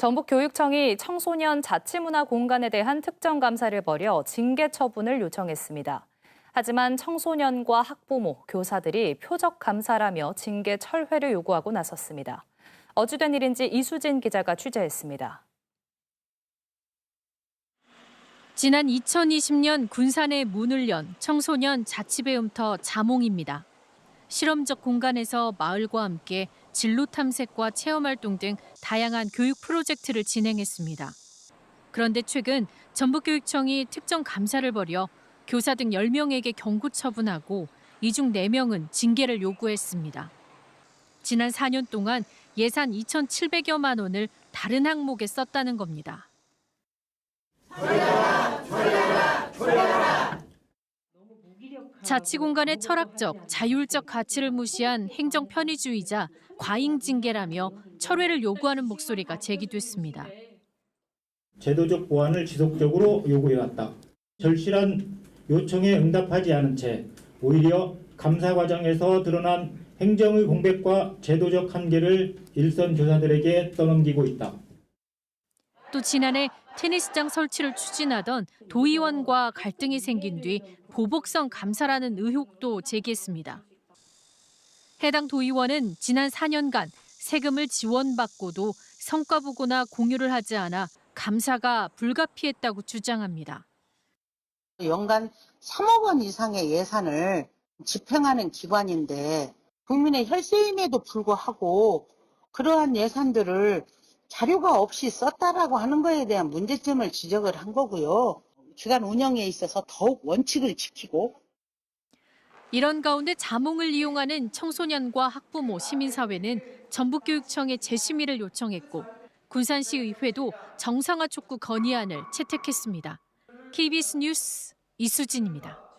전북교육청이 청소년 자치문화 공간에 대한 특정 감사를 벌여 징계 처분을 요청했습니다. 하지만 청소년과 학부모, 교사들이 표적 감사라며 징계 철회를 요구하고 나섰습니다. 어찌된 일인지 이수진 기자가 취재했습니다. 지난 2020년 군산에 문을 연 청소년 자치배움터 자몽입니다. 실험적 공간에서 마을과 함께 진로 탐색과 체험 활동 등 다양한 교육 프로젝트를 진행했습니다. 그런데 최근 전북교육청이 특정 감사를 벌여 교사 등 10명에게 경고 처분하고 이 중 4명은 징계를 요구했습니다. 지난 4년 동안 예산 2,700여만 원을 다른 항목에 썼다는 겁니다. 자치 공간의 철학적, 자율적 가치를 무시한 행정 편의주의자 과잉 징계라며 철회를 요구하는 목소리가 제기됐습니다. 제도적 보완을 지속적으로 요구해왔다. 절실한 요청에 응답하지 않은 채 오히려 감사 과정에서 드러난 행정의 공백과 제도적 한계를 일선 교사들에게 떠넘기고 있다. 또 지난해 테니스장 설치를 추진하던 도의원과 갈등이 생긴 뒤 보복성 감사라는 의혹도 제기했습니다. 해당 도의원은 지난 4년간 세금을 지원받고도 성과 보고나 공유를 하지 않아 감사가 불가피했다고 주장합니다. 연간 3억 원 이상의 예산을 집행하는 기관인데 국민의 혈세임에도 불구하고 그러한 예산들을 자료가 없이 썼다라고 하는 거에 대한 문제점을 지적을 한 거고요. 기관 운영에 있어서 더욱 원칙을 지키고 이런 가운데 자몽을 이용하는 청소년과 학부모, 시민사회는 전북교육청에 재심의를 요청했고 군산시의회도 정상화 촉구 건의안을 채택했습니다. KBS 뉴스 이수진입니다.